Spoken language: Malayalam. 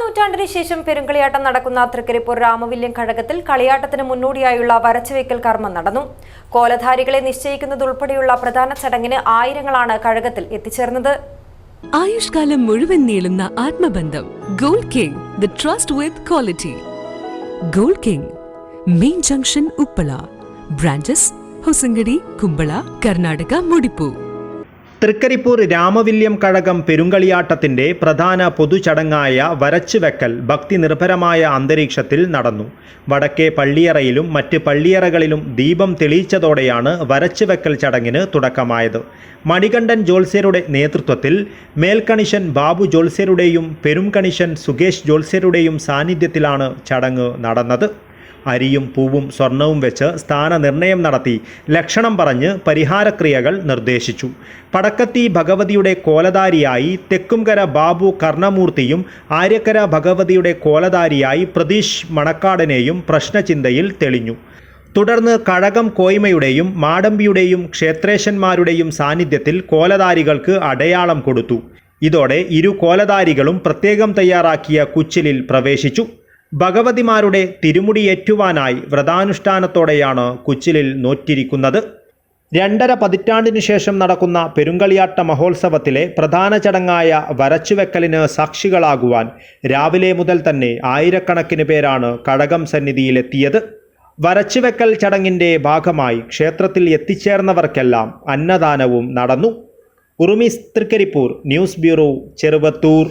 നൂറ്റാണ്ടിന് ശേഷം പെരുങ്കളിയാട്ടം നടക്കുന്ന തൃക്കരിപ്പൂർ രാമവില്യം ഘടകത്തിൽ കളിയാട്ടത്തിന് മുന്നോടിയായുള്ള വരച്ചുവെക്കൽ കർമ്മം നടന്നു. കോലധാരികളെ നിശ്ചയിക്കുന്നതുൾപ്പെടെയുള്ള പ്രധാന ചടങ്ങിന് ആയിരങ്ങളാണ് കഴകത്തിൽ എത്തിച്ചേർന്നത്. ആയുഷ്കാലം മുഴുവൻ നീളുന്ന ആത്മബന്ധം gold king the trust with quality. Gold king main junction Uppala branches Hosangadi Kumbla Karnataka മുടിപ്പൂ. Trikaripur Ramavilyam Kazhagam പെരുങ്കളിയാട്ടത്തിന്റെ പ്രധാന പൊതുചടങ്ങായ വരച്ചുവെക്കൽ ഭക്തി നിർഭരമായ അന്തരീക്ഷത്തിൽ നടന്നു. വടക്കേ പള്ളിയറയിലും മറ്റ് പള്ളിയറകളിലും ദീപം തെളിയിച്ചതോടെയാണ് വരച്ചുവെക്കൽ ചടങ്ങിന് തുടക്കമായത്. മണികണ്ഠൻ ജോത്സ്യരുടെ നേതൃത്വത്തിൽ മേൽക്കണിഷൻ ബാബു ജോത്സ്യരുടെയും പെരുംകണിഷൻ സുകേഷ് ജോത്സ്യരുടെയും സാന്നിധ്യത്തിലാണ് ചടങ്ങ് നടന്നത്. അരിയും പൂവും സ്വർണവും വെച്ച് സ്ഥാനനിർണയം നടത്തി ലക്ഷണം പറഞ്ഞ് പരിഹാരക്രിയകൾ നിർദ്ദേശിച്ചു. പടക്കത്തി ഭഗവതിയുടെ കോലധാരിയായി തെക്കുംകര ബാബു കർണമൂർത്തിയും ആര്യക്കര ഭഗവതിയുടെ കോലധാരിയായി പ്രതീഷ് മണക്കാടനെയും പ്രശ്നചിന്തയിൽ തെളിഞ്ഞു. തുടർന്ന് കഴകം കോയ്മയുടെയും മാടമ്പിയുടെയും ക്ഷേത്രേശന്മാരുടെയും സാന്നിധ്യത്തിൽ കോലധാരികൾക്ക് അടയാളം കൊടുത്തു. ഇതോടെ ഇരു കോലധാരികളും പ്രത്യേകം തയ്യാറാക്കിയ കുച്ചിലിൽ പ്രവേശിച്ചു. ഭഗവതിമാരുടെ തിരുമുടിയേറ്റുവാനായി വ്രതാനുഷ്ഠാനത്തോടെയാണ് കുച്ചിലിൽ നോറ്റിരിക്കുന്നത്. രണ്ടര പതിറ്റാണ്ടിനു ശേഷം നടക്കുന്ന പെരുങ്കളിയാട്ട മഹോത്സവത്തിലെ പ്രധാന ചടങ്ങായ വരച്ചുവെക്കലിന് സാക്ഷികളാകുവാൻ രാവിലെ മുതൽ തന്നെ ആയിരക്കണക്കിന് പേരാണ് കടകം സന്നിധിയിലെത്തിയത്. വരച്ചുവെക്കൽ ചടങ്ങിന്റെ ഭാഗമായി ക്ഷേത്രത്തിൽ എത്തിച്ചേർന്നവർക്കെല്ലാം അന്നദാനവും നടന്നു. Urumi Trikaripur news bureau Cheruvathur.